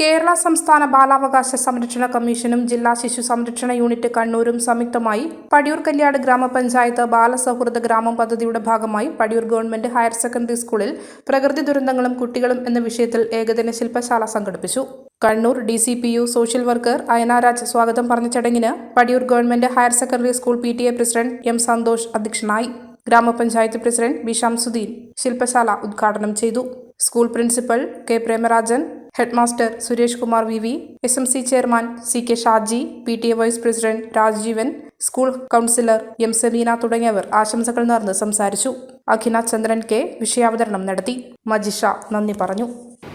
കേരള സംസ്ഥാന ബാലാവകാശ സംരക്ഷണ കമ്മീഷനും ജില്ലാ ശിശു സംരക്ഷണ യൂണിറ്റ് കണ്ണൂരും സംയുക്തമായി പടിയൂർ കല്യാട് ഗ്രാമപഞ്ചായത്ത് ബാലസൗഹൃദ ഗ്രാമം പദ്ധതിയുടെ ഭാഗമായി പടിയൂർ ഗവൺമെന്റ് ഹയർ സെക്കൻഡറി സ്കൂളിൽ പ്രകൃതി ദുരന്തങ്ങളും കുട്ടികളും എന്ന വിഷയത്തിൽ ഏകദിന ശില്പശാല സംഘടിപ്പിച്ചു. Kannur D C P U social worker Ayanaraj സ്വാഗതം പറഞ്ഞ ചടങ്ങിന് Padiyoor government higher secondary school P T A president M Santhosh അധ്യക്ഷനായി. ഗ്രാമപഞ്ചായത്ത് പ്രസിഡന്റ് ബിഷാം ഷംസുദ്ദീൻ ശില്പശാല ഉദ്ഘാടനം ചെയ്തു. School principal K Premarajan headmaster Suresh Kumar V V S M C chairman C K Shaji P T A vice president Rajeevan school counsellor M Semeena തുടങ്ങിയവർ ആശംസകൾ നേർന്ന് സംസാരിച്ചു. അഖിന ചന്ദ്രൻ K വിഷയാവതരണം നടത്തി. മജിഷ നന്ദി പറഞ്ഞു.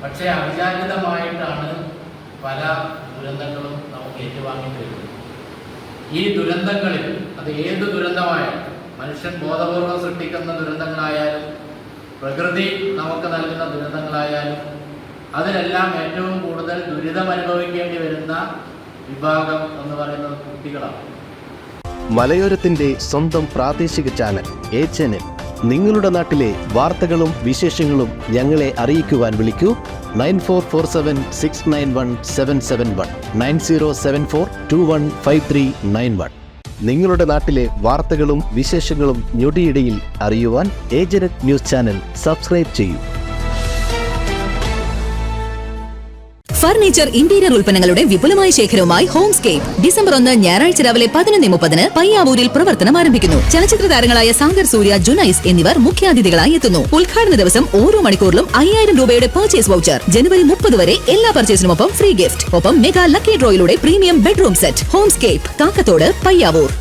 പക്ഷേ അവിചാരിതമായിട്ടാണ് പല ദുരന്തങ്ങളും നമുക്ക് ഏറ്റുവാങ്ങേണ്ടി വരുന്നത് ഈ ദുരന്തങ്ങളിൽ അത് ഏത് ദുരന്തമായാലും മനുഷ്യൻ ബോധപൂർവം സൃഷ്ടിക്കുന്ന ദുരന്തങ്ങളായാലും പ്രകൃതി നമുക്ക് നൽകുന്ന ദുരന്തങ്ങളായാലും അതിലെല്ലാം ഏറ്റവും കൂടുതൽ ദുരിതം അനുഭവിക്കേണ്ടി വരുന്ന വിഭാഗം എന്ന് പറയുന്നത് കുട്ടികളാണ്. മലയോരത്തിന്റെ സ്വന്തം പ്രാദേശിക ചാനൽ എ ചാനൽ. നിങ്ങളുടെ നാട്ടിലെ വാർത്തകളും വിശേഷങ്ങളും ഞങ്ങളെ അറിയിക്കുവാൻ വിളിക്കൂ. Nine four four seven six nine one seven seven one. Nine zero seven four two one five three nine one. നിങ്ങളുടെ നാട്ടിലെ വാർത്തകളും വിശേഷങ്ങളും ഞൊടിയിടയിൽ അറിയുവാൻ ഏജനറ്റ് ന്യൂസ് ചാനൽ സബ്സ്ക്രൈബ് ചെയ്യൂ. ഫർണിച്ചർ ഇന്റീരിയർ ഉൽപ്പന്നങ്ങളുടെ വിപുലമായ ശേഖരവുമായി ഹോംസ്കേപ്പ്. ഡിസംബർ ഒന്ന് ഞായറാഴ്ച രാവിലെ പതിനൊന്ന് മുപ്പതിന് പയ്യാവൂരിൽ പ്രവർത്തനം ആരംഭിക്കുന്നു. ചലച്ചിത്ര താരങ്ങളായ സാഗർ സൂര്യ ജുനൈസ് എന്നിവർ മുഖ്യാതിഥികളായി എത്തുന്നു. ഉദ്ഘാടന ദിവസം ഓരോ മണിക്കൂറിലും അയ്യായിരം രൂപയുടെ പർച്ചേസ് വൗച്ചർ ജനുവരി മുപ്പത് വരെ എല്ലാ പർച്ചേസിനുമൊപ്പം ഫ്രീ ഗിഫ്റ്റ് ഒപ്പം mega lucky ഡ്രോയിലൂടെ premium bedroom set Homescape Kakkathodu Payyavoor.